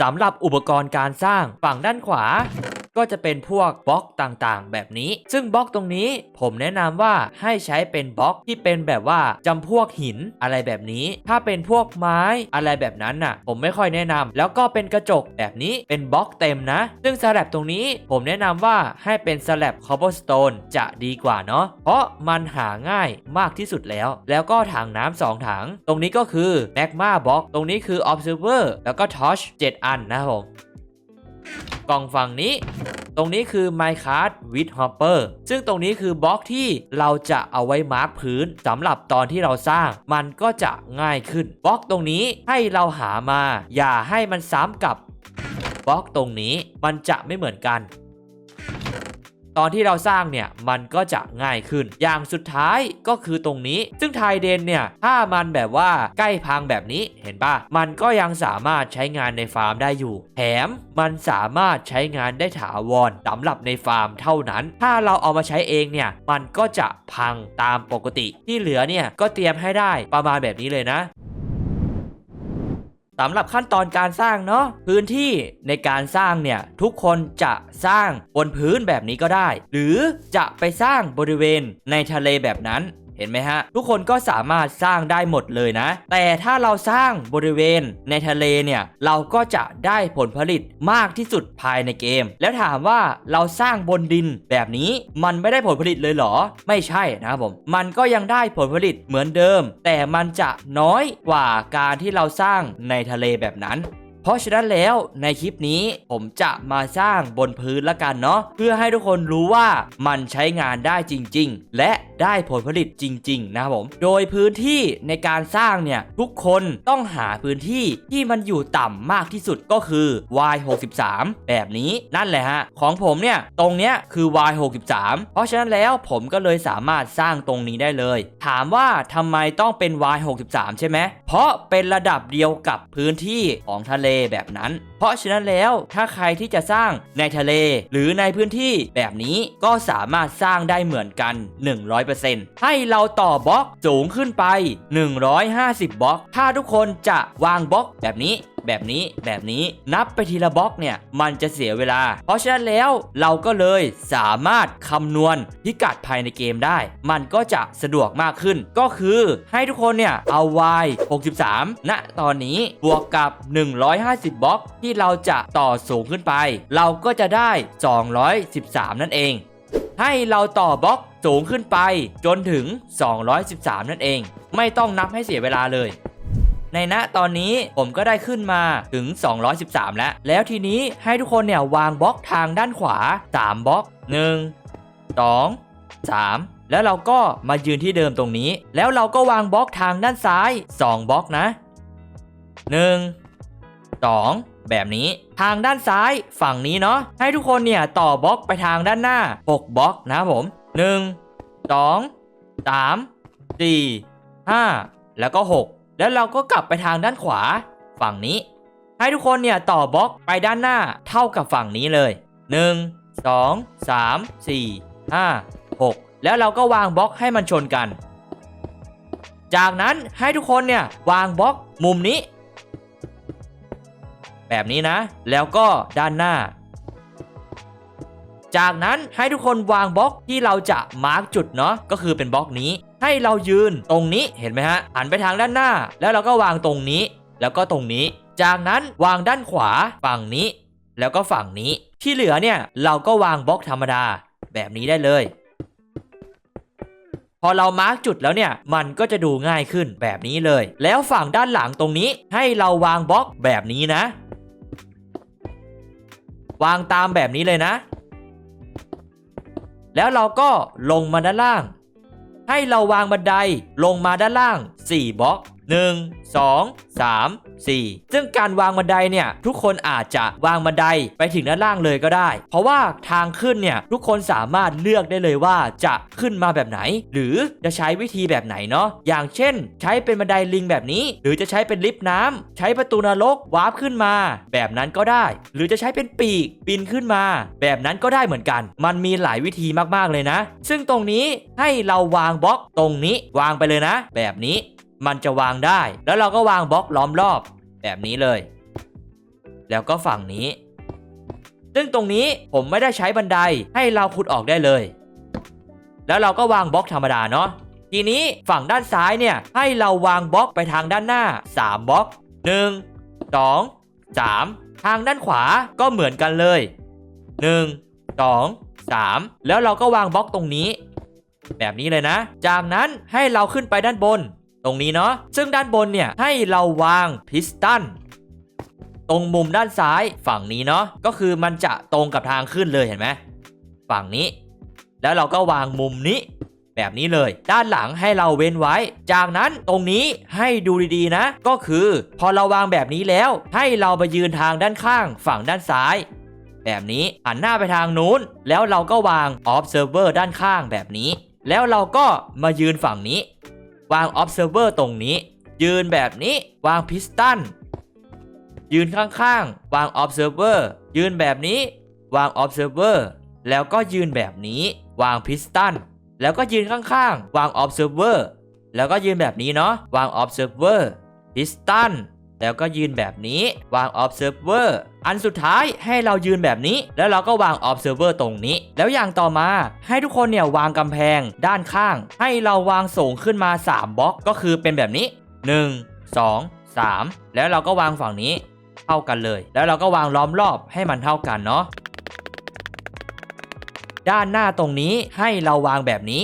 สำหรับอุปกรณ์การสร้างฝั่งด้านขวา ก็จะเป็นพวกบล็อกต่างๆ แบบนี้ ซึ่งบล็อกตรงนี้ผมแนะนำว่าให้ใช้เป็นบล็อกที่เป็นแบบว่าจำพวกหินอะไรแบบนี้ ถ้าเป็นพวกไม้อะไรแบบนั้นน่ะ ผมไม่ค่อยแนะนำแล้วก็เป็นกระจกแบบนี้เป็นบล็อกเต็มนะ ซึ่งสลับตรงนี้ผมแนะนำว่าให้เป็นสลับคอ b บ e s t o n e จะดีกว่าเนาะเพราะมันหาง่ายมากที่สุดแล้ว แล้วก็ถังน้ำสองถัง ตรงนี้ก็คือ Magma Box ตรงนี้คือ Observer แล้วก็ Torch 7 อันนะครับผม กล่องฝั่งนี้ ตรงนี้คือ Minecraft with Hopper ซึ่งตรงนี้คือบล็อกที่เราจะเอาไว้มาร์กพื้นสำหรับตอนที่เราสร้าง มันก็จะง่ายขึ้นบล็อกตรงนี้ให้เราหามา อย่าให้มันซ้ำกับบล็อกตรงนี้มันจะไม่เหมือนกัน ตอนที่เราสร้างเนี่ยมันก็จะง่ายขึ้น อย่างสุดท้ายก็คือตรงนี้ ซึ่งไทเดนเนี่ยถ้ามันแบบว่าใกล้พังแบบนี้เห็นปะมันก็ยังสามารถใช้งานในฟาร์มได้อยู่ แถมมันสามารถใช้งานได้ถาวรสำหรับในฟาร์มเท่านั้น ถ้าเราเอามาใช้เองเนี่ยมันก็จะพังตามปกติที่เหลือเนี่ยก็เตรียมให้ได้ประมาณแบบนี้เลยนะ สำหรับขั้นตอนการสร้างเนาะพื้นที่ในการสร้างเนี่ยทุกคนจะสร้างบนพื้นแบบนี้ก็ได้ หรือจะไปสร้างบริเวณในทะเลแบบนั้น เห็นไหมฮะ ทุกคนก็สามารถสร้างได้หมดเลยนะ แต่ถ้าเราสร้างบริเวณในทะเลเนี่ยเราก็จะได้ผลผลิตมากที่สุดภายในเกม แล้วถามว่าเราสร้างบนดินแบบนี้มันไม่ได้ผลผลิตเลยเหรอ ไม่ใช่นะครับผมมันก็ยังได้ผลผลิตเหมือนเดิม แต่มันจะน้อยกว่าการที่เราสร้างในทะเลแบบนั้น ราะฉะนั้นแล้วในคลิปนี้ผมจะมาสร้างบนพื้นละกันเนาะเพื่อให้ทุกคนรู้ว่ามันใช้งานได้จริง ๆ และได้ผลผลิตจริง ๆ นะครับผม โดยพื้นที่ในการสร้างเนี่ยทุกคนต้องหาพื้นที่ที่มันอยู่ต่ำมากที่สุดก็คือ y 6 3 แบบนี้นั่นแหละฮะ ของผมเนี่ยตรงเนี้ยคือ y 6 3 เพราะฉะนั้นแล้วผมก็เลยสามารถสร้างตรงนี้ได้เลย ถามว่าทำไมต้องเป็น y 6 3 ใช่ไหมเพราะเป็นระดับเดียวกับพื้นที่ของทะเลแบบนั้น เพราะฉะนั้นแล้วถ้าใครที่จะสร้างในทะเล หรือในพื้นที่แบบนี้ก็สามารถสร้างได้เหมือนกัน 100%ให้เราต่อบล็อกสูงขึ้นไป 150 บล็อก ถ้าทุกคนจะวางบล็อกแบบนี้แบบนี้แบบนี้นับไปทีละบล็อกเนี่ยมันจะเสียเวลา เพราะฉะนั้นแล้วเราก็เลยสามารถคำนวณพิกัดภายในเกมได้ มันก็จะสะดวกมากขึ้น ก็คือให้ทุกคนเนี่ยเอา y 63 ณ ตอนนี้บวกกับ 150 บล็อกที่เราจะต่อสูงขึ้นไป เราก็จะได้ 213 นั่นเอง ให้เราต่อบล็อกสูงขึ้นไปจนถึง 213 นั่นเอง ไม่ต้องนับให้เสียเวลาเลย ในณตอนนี้ผมก็ได้ขึ้นมาถึง 213 แล้ว แล้วทีนี้ให้ทุกคนเนี่ยวางบล็อกทางด้านขวา 3 บล็อก 1 2 3แล้วเราก็มายืนที่เดิมตรงนี้ แล้วเราก็วางบล็อกทางด้านซ้าย 2 บล็อกนะ 1 2 แบบนี้ ทางด้านซ้ายฝั่งนี้เนาะให้ทุกคนเนี่ยต่อบล็อกไปทางด้านหน้า 6บล็อกนะผม 1 2 3 4 5 แล้วก็ 6 แล้วเราก็กลับไปทางด้านขวาฝั่งนี้ ให้ทุกคนเนี่ยต่อบล็อกไปด้านหน้าเท่ากับฝั่งนี้เลย 1 2 3 4 5 6 แล้วเราก็วางบล็อกให้มันชนกัน จากนั้นให้ทุกคนเนี่ยวางบล็อกมุมนี้ แบบนี้นะ แล้วก็ด้านหน้า จากนั้นให้ทุกคนวางบล็อกที่เราจะมาร์กจุดเนาะก็คือเป็นบล็อกนี้ ให้เรายืนตรงนี้เห็นไหมฮะหันไปทางด้านหน้า แล้วเราก็วางตรงนี้ แล้วก็ตรงนี้ จากนั้นวางด้านขวาฝั่งนี้ แล้วก็ฝั่งนี้ ที่เหลือเนี่ยเราก็วางบล็อกธรรมดา แบบนี้ได้เลย พอเรามาร์กจุดแล้วเนี่ยมันก็จะดูง่ายขึ้นแบบนี้เลย แล้วฝั่งด้านหลังตรงนี้ให้เราวางบล็อกแบบนี้นะ วางตามแบบนี้เลยนะ แล้วเราก็ลงมาด้านล่าง ให้เราวางบันไดลงมาด้านล่าง 4บล็อก 1 2 3 4 ซึ่งการวางบันไดเนี่ยทุกคนอาจจะวางบันไดไปถึงด้านล่างเลยก็ได้ เพราะว่าทางขึ้นเนี่ยทุกคนสามารถเลือกได้เลยว่าจะขึ้นมาแบบไหน หรือจะใช้วิธีแบบไหนเนาะอย่างเช่น ใช้เป็นบันไดลิงแบบนี้ หรือจะใช้เป็นลิฟต์น้ำใช้ประตูนรกวาร์ปขึ้นมา แบบนั้นก็ได้ หรือจะใช้เป็นปีกปีนขึ้นมา แบบนั้นก็ได้เหมือนกัน มันมีหลายวิธีมากๆเลยนะ ซึ่งตรงนี้ให้เราวางบล็อกตรงนี้วางไปเลยนะ แบบนี้ มันจะวางได้ แล้วเราก็วางบล็อกล้อมรอบแบบนี้เลย แล้วก็ฝั่งนี้ ซึ่งตรงนี้ผมไม่ได้ใช้บันไดให้เราขุดออกได้เลย แล้วเราก็วางบล็อกธรรมดาเนาะทีนี้ฝั่งด้านซ้ายเนี่ยให้เราวางบล็อกไปทางด้านหน้า 3บล็อก 1 2 3 ทางด้านขวาก็เหมือนกันเลย 1 2 3 แล้วเราก็วางบล็อกตรงนี้ แบบนี้เลยนะ จากนั้นให้เราขึ้นไปด้านบน ตรงนี้เนาะซึ่งด้านบนเนี่ยให้เราวางพิสตันตรงมุมด้านซ้ายฝั่งนี้เนาะก็คือมันจะตรงกับทางขึ้นเลยเห็นไหมฝั่งนี้ แล้วเราก็วางมุมนี้แบบนี้เลย ด้านหลังให้เราเว้นไว้ จากนั้นตรงนี้ให้ดูดีๆนะ ก็คือพอเราวางแบบนี้แล้ว ให้เราไปยืนทางด้านข้างฝั่งด้านซ้าย แบบนี้หันหน้าไปทางนู้น แล้วเราก็วาง observer ด้านข้างแบบนี้ แล้วเราก็มายืนฝั่งนี้ วาง observer ตรงนี้ ยืนแบบนี้วางพิสตันยืนข้างๆ วาง observer ยืนแบบนี้ วาง observer แล้วก็ยืนแบบนี้ วางพิสตันแล้วก็ยืนข้างๆ วาง observer แล้วก็ยืนแบบนี้เนาะวาง observer พิสตัน แล้วก็ยืนแบบนี้วาง observer อันสุดท้ายให้เรายืนแบบนี้ แล้วเราก็วาง observer ตรงนี้ แล้วอย่างต่อมาให้ทุกคนเนี่ยวางกำแพงด้านข้าง ให้เราวางส่งขึ้นมา 3บล็อกก็คือเป็นแบบนี้ 1 2 3 แล้วเราก็วางฝั่งนี้เท่ากันเลย แล้วเราก็วางล้อมรอบให้มันเท่ากันเนาะด้านหน้าตรงนี้ให้เราวางแบบนี้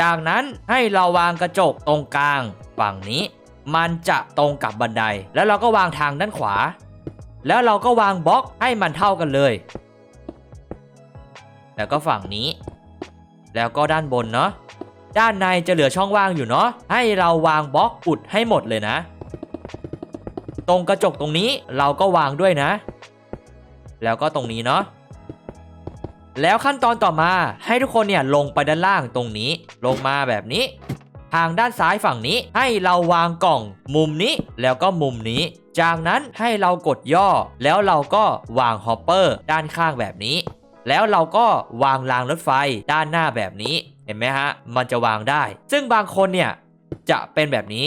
จากนั้นให้เราวางกระจกตรงกลางฝั่งนี้ มันจะตรงกับบันได แล้วเราก็วางทางด้านขวา แล้วเราก็วางบล็อกให้มันเท่ากันเลย แล้วก็ฝั่งนี้ แล้วก็ด้านบนเนาะด้านในจะเหลือช่องว่างอยู่เนาะให้เราวางบล็อกอุดให้หมดเลยนะ ตรงกระจกตรงนี้เราก็วางด้วยนะ แล้วก็ตรงนี้เนาะ แล้วขั้นตอนต่อมาให้ทุกคนเนี่ยลงไปด้านล่างตรงนี้ ลงมาแบบนี้ ทางด้านซ้ายฝั่งนี้ให้เราวางกล่องมุมนี้แล้วก็มุมนี้ จากนั้นให้เรากดย่อ แล้วเราก็วางฮอปเปอร์ด้านข้างแบบนี้ แล้วเราก็วางรางรถไฟด้านหน้าแบบนี้ เห็นไหมฮะ มันจะวางได้ ซึ่งบางคนเนี่ยจะเป็นแบบนี้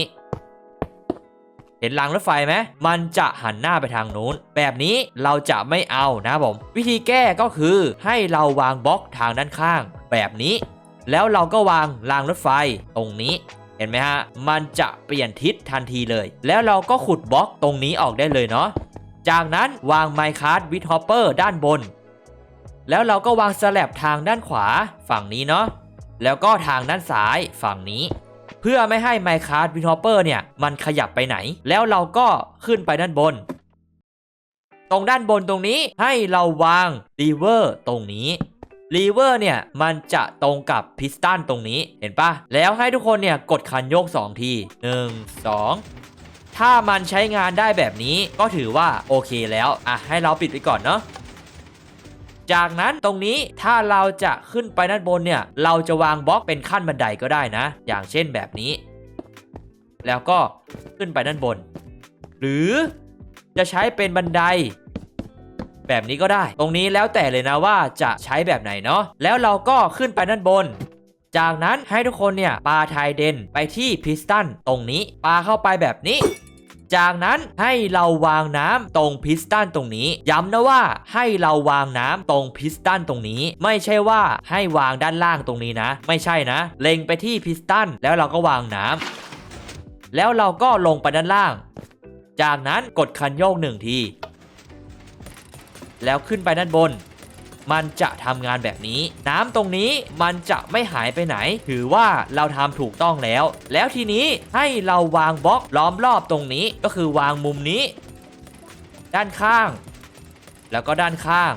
เห็นรางรถไฟไหมมันจะหันหน้าไปทางนู้น แบบนี้เราจะไม่เอานะผม วิธีแก้ก็คือให้เราวางบล็อกทางด้านข้าง แบบนี้ แล้วเราก็วางรางรถไฟตรงนี้เห็นไหมฮะ มันจะเปลี่ยนทิศทันทีเลย แล้วเราก็ขุดบล็อกตรงนี้ออกได้เลยเนาะ จากนั้นวาง Minecraft with Hopper ด้านบน แล้วเราก็วางสลับทางด้านขวาฝั่งนี้เนาะ แล้วก็ทางด้านซ้ายฝั่งนี้ เพื่อไม่ให้ Minecraft w i n h o p p e r เนี่ยมันขยับไปไหน แล้วเราก็ขึ้นไปด้านบน ตรงด้านบนตรงนี้ให้เราวาง Lever ตรงนี้ Lever เนี่ย มันจะตรงกับ Piston ตรงนี้เห็นปะแล้วให้ทุกคนเนี่ย กดคันโยก 2 ที 1 2 ถ้ามันใช้งานได้แบบนี้ก็ถือว่าโอเคแล้ว อะ ให้เราปิดไปก่อนเนาะ จากนั้นตรงนี้ถ้าเราจะขึ้นไปด้านบนเนี่ย เราจะวางบล็อกเป็นขั้นบันไดก็ได้นะ อย่างเช่นแบบนี้ แล้วก็ขึ้นไปด้านบน หรือจะใช้เป็นบันได แบบนี้ก็ได้ ตรงนี้แล้วแต่เลยนะว่าจะใช้แบบไหนเนาะแล้วเราก็ขึ้นไปด้านบนจากนั้นให้ทุกคนเนี่ยปาไทเดนไปที่พิสตันตรงนี้ปาเข้าไปแบบนี้ จากนั้นให้เราวางน้ำตรงพิสตันตรงนี้ ย้ำนะว่าให้เราวางน้ำตรงพิสตันตรงนี้ ไม่ใช่ว่าให้วางด้านล่างตรงนี้นะ ไม่ใช่นะ เล็งไปที่พิสตันแล้วเราก็วางน้ำแล้วเราก็ลงไปด้านล่าง จากนั้นกดคันโยกหนึ่งที แล้วขึ้นไปด้านบน มันจะทำงานแบบนี้ น้ำตรงนี้มันจะไม่หายไปไหน ถือว่าเราทำถูกต้องแล้ว แล้วทีนี้ให้เราวางบล็อกล้อมรอบตรงนี้ก็คือวางมุมนี้ ด้านข้าง แล้วก็ด้านข้าง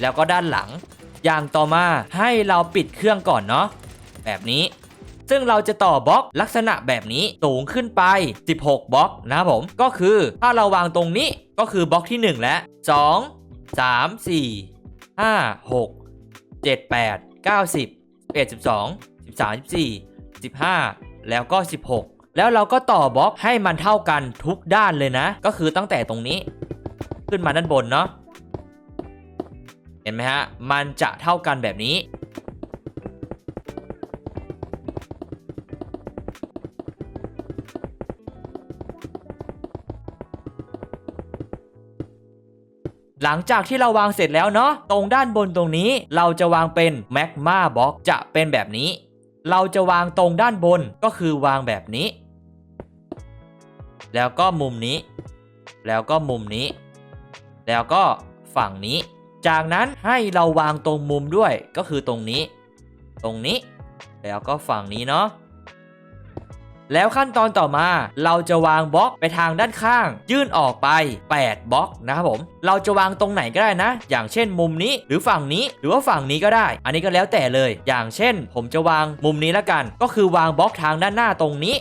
แล้วก็ด้านหลัง อย่างต่อมาให้เราปิดเครื่องก่อนเนาะแบบนี้ซึ่งเราจะต่อบล็อกลักษณะแบบนี้สูงขึ้นไป 16 บล็อกนะผม ก็คือถ้าเราวางตรงนี้ก็คือบล็อกที่ 1 และ 2 3 4 5 6 7 8 9 10 11 12 13 14 15แล้วก็16แล้วเราก็ต่อบล็อกให้มันเท่ากันทุกด้านเลยนะ ก็คือตั้งแต่ตรงนี้ ขึ้นมาด้านบนเนาะเห็นไหมฮะ มันจะเท่ากันแบบนี้ หลังจากที่เราวางเสร็จแล้วเนาะตรงด้านบนตรงนี้เราจะวางเป็นแมกมาบล็อกจะเป็นแบบนี้ เราจะวางตรงด้านบนก็คือวางแบบนี้ แล้วก็มุมนี้ แล้วก็มุมนี้ แล้วก็ฝั่งนี้ จากนั้นให้เราวางตรงมุมด้วยก็คือตรงนี้ ตรงนี้ แล้วก็ฝั่งนี้เนาะ แล้วขั้นตอนต่อมา เราจะวางบล็อกไปทางด้านข้าง ยื่นออกไป 8 บล็อกนะครับผม เราจะวางตรงไหนก็ได้นะ อย่างเช่นมุมนี้หรือฝั่งนี้หรือว่าฝั่งนี้ก็ได้ อันนี้ก็แล้วแต่เลย อย่างเช่น ผมจะวางมุมนี้แล้วกัน ก็คือวางบล็อกทางด้านหน้าตรงนี้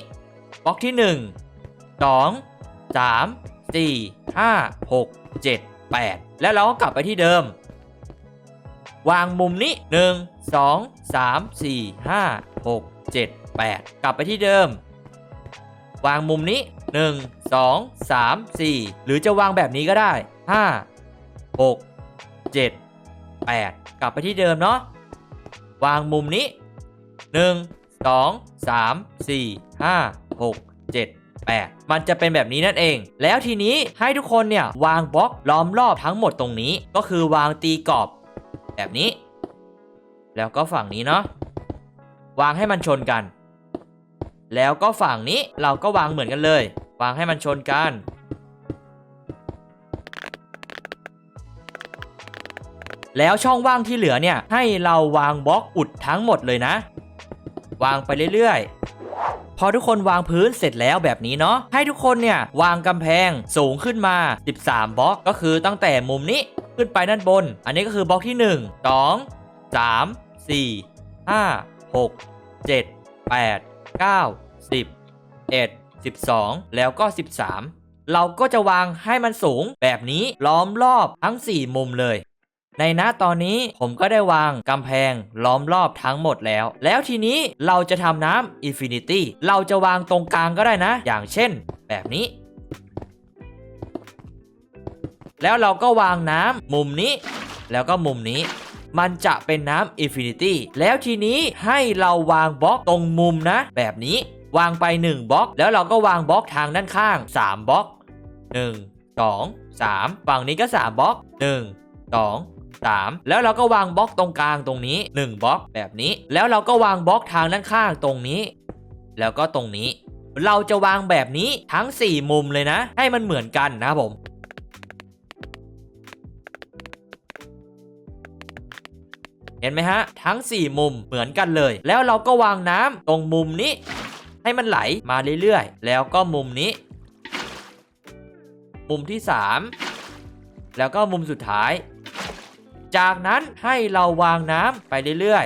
บล็อกที่ 1 2 3 4 5 6 7 8 แล้วเราก็กลับไปที่เดิม วางมุมนี้ 1 2 3 4 5 6 7 8 กลับไปที่เดิม วางมุมนี้ 1 2 3 4 หรือจะวางแบบนี้ก็ได้ 5 6 7 8 กลับไปที่เดิมเนาะวางมุมนี้ 1 2 3 4 5 6 7 8 มันจะเป็นแบบนี้นั่นเอง แล้วทีนี้ให้ทุกคนเนี่ยวางบล็อกล้อมรอบทั้งหมดตรงนี้ ก็คือวางตีกรอบ แบบนี้ แล้วก็ฝั่งนี้เนาะวางให้มันชนกัน แล้วก็ฝั่งนี้เราก็วางเหมือนกันเลย วางให้มันชนกัน แล้วช่องว่างที่เหลือเนี่ยให้เราวางบล็อกอุดทั้งหมดเลยนะ วางไปเรื่อยๆ พอทุกคนวางพื้นเสร็จแล้วแบบนี้เนาะให้ทุกคนเนี่ยวางกำแพงสูงขึ้นมา 13 บล็อกก็คือตั้งแต่มุมนี้ขึ้นไปด้านบน อันนี้ก็คือบล็อกที่ 1 2 3 4 5 6 7 8 9 10 11 12 แล้วก็ 13 เราก็จะวางให้มันสูงแบบนี้ล้อมรอบทั้ง 4 มุมเลย ในณตอนนี้ผมก็ได้วางกำแพงล้อมรอบทั้งหมดแล้ว แล้วทีนี้เราจะทำน้ำอินฟินิตี้เราจะวางตรงกลางก็ได้นะ อย่างเช่น แบบนี้ แล้วเราก็วางน้ำมุมนี้ แล้วก็มุมนี้ มันจะเป็นน้ำอินฟินิตี้แล้วทีนี้ให้เราวางบล็อกตรงมุมนะ แบบนี้ วางไป 1บล็อก แล้วเราก็วางบล็อกทางด้านข้าง 3บล็อก 1 2 3 ฝั่งนี้ก็ 3บล็อก 1 2 3 แล้วเราก็วางบล็อกตรงกลางตรงนี้ 1บล็อกแบบนี้ แล้วเราก็วางบล็อกทางด้านข้างตรงนี้ แล้วก็ตรงนี้ เราจะวางแบบนี้ทั้ง 4 มุมเลยนะ ให้มันเหมือนกันนะครับผม ห็นไหมฮะ ทั้ง 4 มุมเหมือนกันเลย แล้วเราก็วางน้ำตรงมุมนี้ ให้มันไหลมาเรื่อยๆ แล้วก็มุมนี้ มุมที่ 3 แล้วก็มุมสุดท้าย จากนั้นให้เราวางน้ำไปเรื่อย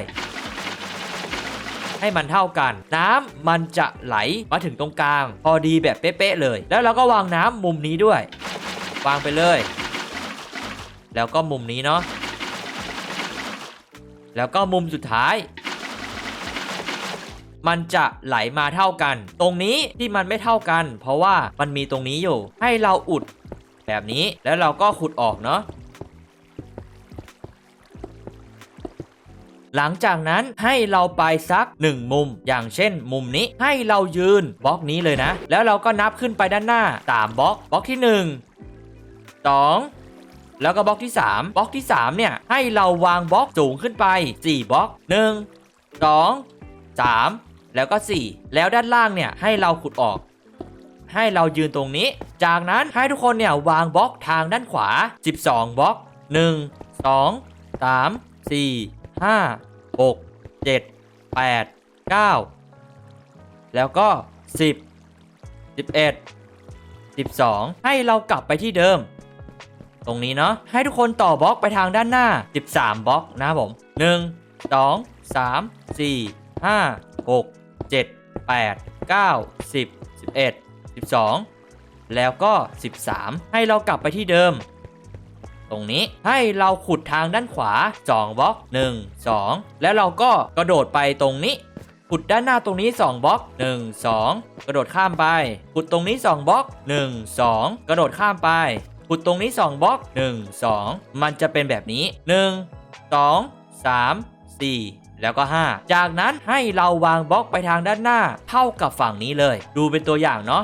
ๆให้มันเท่ากัน น้ำมันจะไหลมาถึงตรงกลาง พอดีแบบเป๊ะๆเลย แล้วเราก็วางน้ำมุมนี้ด้วย วางไปเลย แล้วก็มุมนี้เนาะ แล้วก็มุมสุดท้าย มันจะไหลมาเท่ากัน ตรงนี้ที่มันไม่เท่ากัน เพราะว่ามันมีตรงนี้อยู่ ให้เราอุดแบบนี้แล้วเราก็ขุดออกเนาะหลังจากนั้นให้เราไปซัก 1 มุม อย่างเช่น มุมนี้ให้เรายืนบล็อกนี้เลยนะ แล้วเราก็นับขึ้นไปด้านหน้า3บล็อกบล็อกที่ 1 2 แล้วก็บล็อกที่ 3 บล็อกที่ 3 เนี่ย ให้เราวางบล็อกสูงขึ้นไป 4 บล็อก 1 2 3 แล้วก็ 4 แล้วด้านล่างเนี่ยให้เราขุดออก ให้เรายืนตรงนี้ จากนั้นให้ทุกคนเนี่ยวางบล็อกทางด้านขวา 12 บล็อก 1 2 3 4 5 6 7 8 9 แล้วก็ 10 11 12 ให้เรากลับไปที่เดิม ตรงนี้เนาะให้ทุกคนต่อบล็อกไปทางด้านหน้า 13 บล็อกนะครับผม 1 2 3 4 5 6 7 8 9 10 11 12 แล้วก็ 13 ให้เรากลับไปที่เดิม ตรงนี้ให้เราขุดทางด้านขวา 2 บล็อก 1 2 แล้วเราก็กระโดดไปตรงนี้ขุดด้านหน้าตรงนี้ 2 บล็อก 1 2 กระโดดข้ามไป ขุดตรงนี้ 2 บล็อก 1 2 กระโดดข้ามไป ขุดตรงนี้ 2บล็อก 1 2 มันจะเป็นแบบนี้ 1 2 3 4แล้วก็ 5 จากนั้นให้เราวางบล็อกไปทางด้านหน้า เท่ากับฝั่งนี้เลย ดูเป็นตัวอย่างเนาะ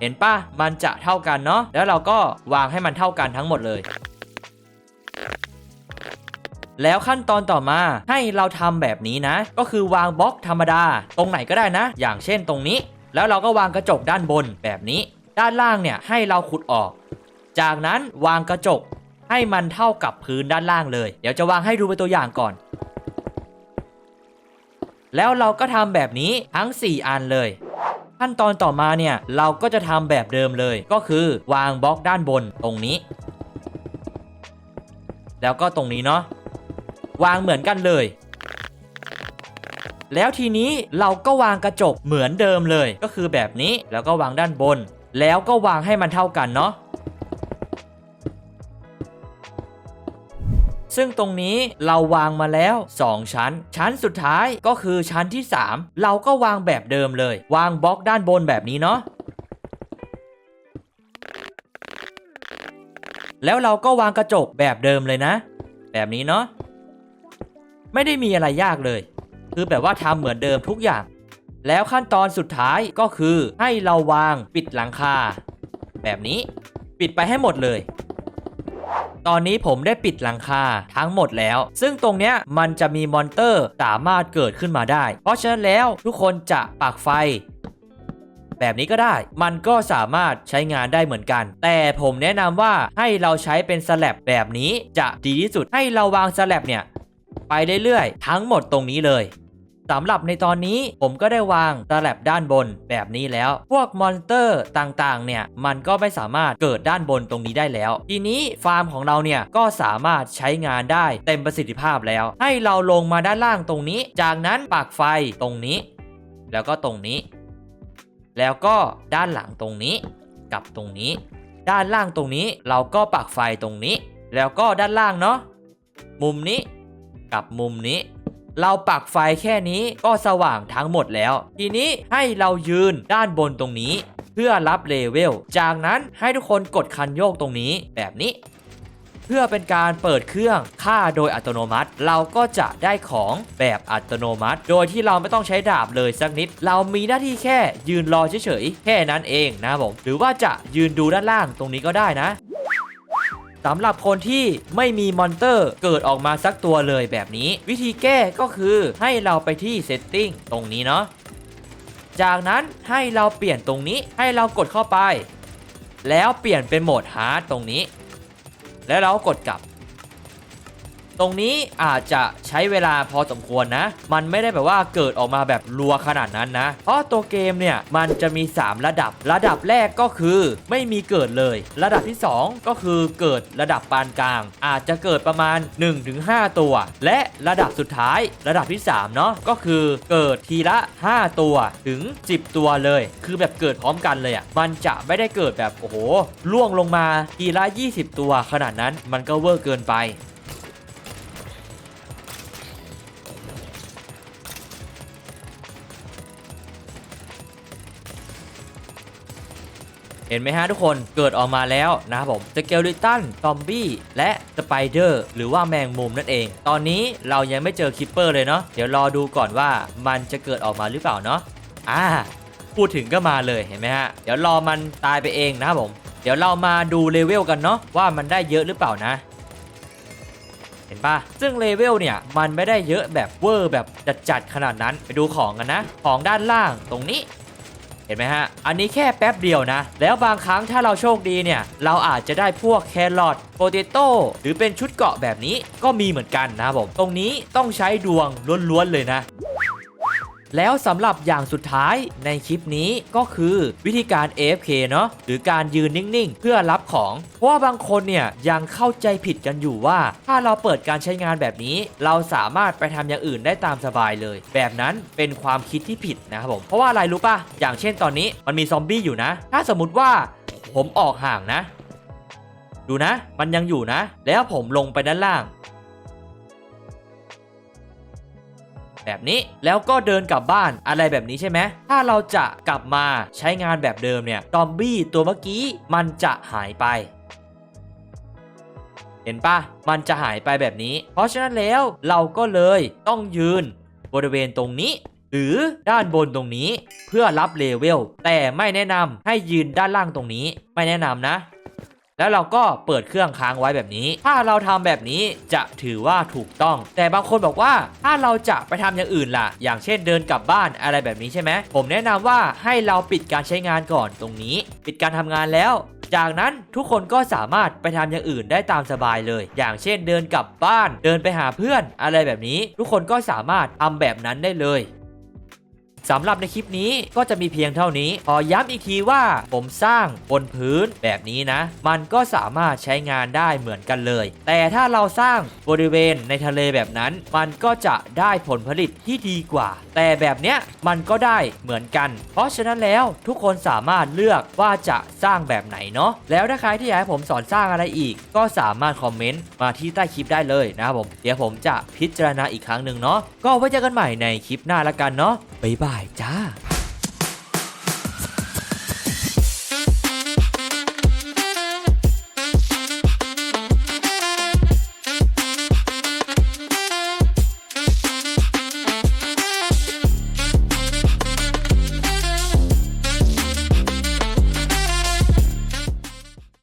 เห็นปะมันจะเท่ากันเนาะแล้วเราก็วางให้มันเท่ากันทั้งหมดเลย แล้วขั้นตอนต่อมาให้เราทำแบบนี้นะ ก็คือวางบล็อกธรรมดา ตรงไหนก็ได้นะ อย่างเช่นตรงนี้ แล้วเราก็วางกระจกด้านบนแบบนี้ ด้านล่างเนี่ยให้เราขุดออก จากนั้นวางกระจกให้มันเท่ากับพื้นด้านล่างเลย เดี๋ยวจะวางให้ดูเป็นตัวอย่างก่อน แล้วเราก็ทำแบบนี้ทั้ง 4 อันเลย ขั้นตอนต่อมาเนี่ยเราก็จะทำแบบเดิมเลย ก็คือวางบล็อกด้านบนตรงนี้ แล้วก็ตรงนี้เนาะ วางเหมือนกันเลย แล้วทีนี้เราก็วางกระจกเหมือนเดิมเลย ก็คือแบบนี้แล้วก็วางด้านบน แล้วก็วางให้มันเท่ากันเนาะซึ่งตรงนี้เราวางมาแล้ว 2 ชั้น ชั้นสุดท้ายก็คือชั้นที่ 3 เราก็วางแบบเดิมเลย วางบล็อกด้านบนแบบนี้เนาะแล้วเราก็วางกระจกแบบเดิมเลยนะ แบบนี้เนาะ ไม่ได้มีอะไรยากเลย คือแบบว่าทำเหมือนเดิมทุกอย่าง แล้วขั้นตอนสุดท้ายก็คือให้เราวางปิดหลังคา แบบนี้ปิดไปให้หมดเลย ตอนนี้ผมได้ปิดหลังคาทั้งหมดแล้ว ซึ่งตรงเนี้ยมันจะมีมอนเตอร์สามารถเกิดขึ้นมาได้ เพราะฉะนั้นแล้วทุกคนจะปักไฟแบบนี้ก็ได้ มันก็สามารถใช้งานได้เหมือนกัน แต่ผมแนะนำว่าให้เราใช้เป็นสลับแบบนี้จะดีที่สุด ให้เราวางสลับเนี่ย ไปเรื่อยๆ ทั้งหมดตรงนี้เลยสำหรับในตอนนี้ผมก็ได้วางสลับด้านบนแบบนี้แล้ว พวกมอนสเตอร์ต่างๆ เนี่ย มันก็ไม่สามารถเกิดด้านบนตรงนี้ได้แล้ว ทีนี้ฟาร์มของเราเนี่ย ก็สามารถใช้งานได้เต็มประสิทธิภาพแล้ว ให้เราลงมาด้านล่างตรงนี้ จากนั้นปักไฟตรงนี้ แล้วก็ตรงนี้ แล้วก็ด้านหลังตรงนี้ กับตรงนี้ ด้านล่างตรงนี้เราก็ปักไฟตรงนี้ แล้วก็ด้านล่างเนาะมุมนี้ กับมุมนี้ เราปักไฟแค่นี้ก็สว่างทั้งหมดแล้ว ทีนี้ให้เรายืนด้านบนตรงนี้ เพื่อรับเลเวล จากนั้นให้ทุกคนกดคันโยกตรงนี้แบบนี้ เพื่อเป็นการเปิดเครื่องฆ่าโดยอัตโนมัติ เราก็จะได้ของแบบอัตโนมัติ โดยที่เราไม่ต้องใช้ดาบเลยสักนิด เรามีหน้าที่แค่ยืนรอเฉยๆแค่นั้นเองนะบผมหรือว่าจะยืนดูด้านล่างตรงนี้ก็ได้นะ สำหรับคนที่ไม่มีมอนเตอร์เกิดออกมาสักตัวเลยแบบนี้ วิธีแก้ก็คือให้เราไปที่ Setting ตรงนี้เนาะจากนั้นให้เราเปลี่ยนตรงนี้ให้เรากดเข้าไป แล้วเปลี่ยนเป็นโหมดฮาร์ดตรงนี้ แล้วเราก็กดกลับ ตรงนี้อาจจะใช้เวลาพอสมควรนะ มันไม่ได้แบบว่าเกิดออกมาแบบรัวขนาดนั้นนะ เพราะตัวเกมเนี่ยมันจะมี 3 ระดับ ระดับแรกก็คือไม่มีเกิดเลย ระดับที่ 2 ก็คือเกิดระดับปานกลาง อาจจะเกิดประมาณ 1-5 ตัว และระดับสุดท้าย ระดับที่3เนาะก็คือเกิดทีละ 5 ตัวถึง 10 ตัวเลย คือแบบเกิดพร้อมกันเลยอะ่ะมันจะไม่ได้เกิดแบบโอ้โหล่วงลงมาทีละ 20 ตัวขนาดนั้นมันก็เวอร์เกินไป เห็นไหมฮะทุกคนเกิดออกมาแล้วนะครับผมสเกลลิตันซอมบี้และสไปเดอร์หรือว่าแมงมุมนั่นเอง ตอนนี้เรายังไม่เจอคิปเปอร์เลยเนาะเดี๋ยวรอดูก่อนว่ามันจะเกิดออกมาหรือเปล่าเนาะอ่าพูดถึงก็มาเลยเห็นไหมฮะเดี๋ยวรอมันตายไปเองนะครับผมเดี๋ยวเรามาดูเลเวลกันเนาะว่ามันได้เยอะหรือเปล่านะเห็นปะซึ่งเลเวลเนี่ย มันไม่ได้เยอะแบบเวอร์แบบจัดๆขนาดนั้น ไปดูของกันนะ ของด้านล่างตรงนี้ เห็นไหมฮะ อันนี้แค่แป๊บเดียวนะ แล้วบางครั้งถ้าเราโชคดีเนี่ย เราอาจจะได้พวกแครอทโปเตโต้หรือเป็นชุดเกาะแบบนี้ก็มีเหมือนกันนะครับผม ตรงนี้ต้องใช้ดวงล้วนๆเลยนะ แล้วสำหรับอย่างสุดท้ายในคลิปนี้ก็คือวิธีการ AFK เนาะหรือการยืนนิ่งๆ เพื่อรับของ เพราะว่าบางคนเนี่ยยังเข้าใจผิดกันอยู่ว่า ถ้าเราเปิดการใช้งานแบบนี้ เราสามารถไปทำอย่างอื่นได้ตามสบายเลย แบบนั้นเป็นความคิดที่ผิดนะครับผมเพราะว่าอะไรรู้ป่ะอย่างเช่นตอนนี้มันมีซอมบี้อยู่นะ ถ้าสมมติว่าผมออกห่างนะ ดูนะ มันยังอยู่นะ แล้วผมลงไปด้านล่าง แบบนี้ แล้วก็เดินกลับบ้านอะไรแบบนี้ใช่ไหมถ้าเราจะกลับมาใช้งานแบบเดิมเนี่ยซอมบี้ตัวเมื่อกี้มันจะหายไปเห็นปะมันจะหายไปแบบนี้ เพราะฉะนั้นแล้วเราก็เลยต้องยืนบริเวณตรงนี้ หรือด้านบนตรงนี้เพื่อรับเลเวล แต่ไม่แนะนำให้ยืนด้านล่างตรงนี้ ไม่แนะนำนะ แล้วเราก็เปิดเครื่องค้างไว้แบบนี้ ถ้าเราทำแบบนี้จะถือว่าถูกต้อง แต่บางคนบอกว่าถ้าเราจะไปทำอย่างอื่นล่ะ อย่างเช่นเดินกลับบ้านอะไรแบบนี้ใช่ไหมผมแนะนำว่าให้เราปิดการใช้งานก่อนตรงนี้ ปิดการทำงานแล้วจากนั้นทุกคนก็สามารถไปทำอย่างอื่นได้ตามสบายเลย อย่างเช่นเดินกลับบ้าน เดินไปหาเพื่อนอะไรแบบนี้ ทุกคนก็สามารถทำแบบนั้นได้เลย สำหรับในคลิปนี้ก็จะมีเพียงเท่านี้ ขอย้ำอีกทีว่าผมสร้างบนพื้นแบบนี้นะ มันก็สามารถใช้งานได้เหมือนกันเลย แต่ถ้าเราสร้างบริเวณในทะเลแบบนั้น มันก็จะได้ผลผลิตที่ดีกว่า แต่แบบเนี้ยมันก็ได้เหมือนกัน เพราะฉะนั้นแล้วทุกคนสามารถเลือกว่าจะสร้างแบบไหนเนาะแล้วถ้าใครที่อยากให้ผมสอนสร้างอะไรอีก ก็สามารถคอมเมนต์มาที่ใต้คลิปได้เลยนะครับผมเดี๋ยวผมจะพิจารณาอีกครั้งหนึ่งเนาะก็ไว้เจอกันใหม่ในคลิปหน้าละกันเนาะบ๊ายบายจ้า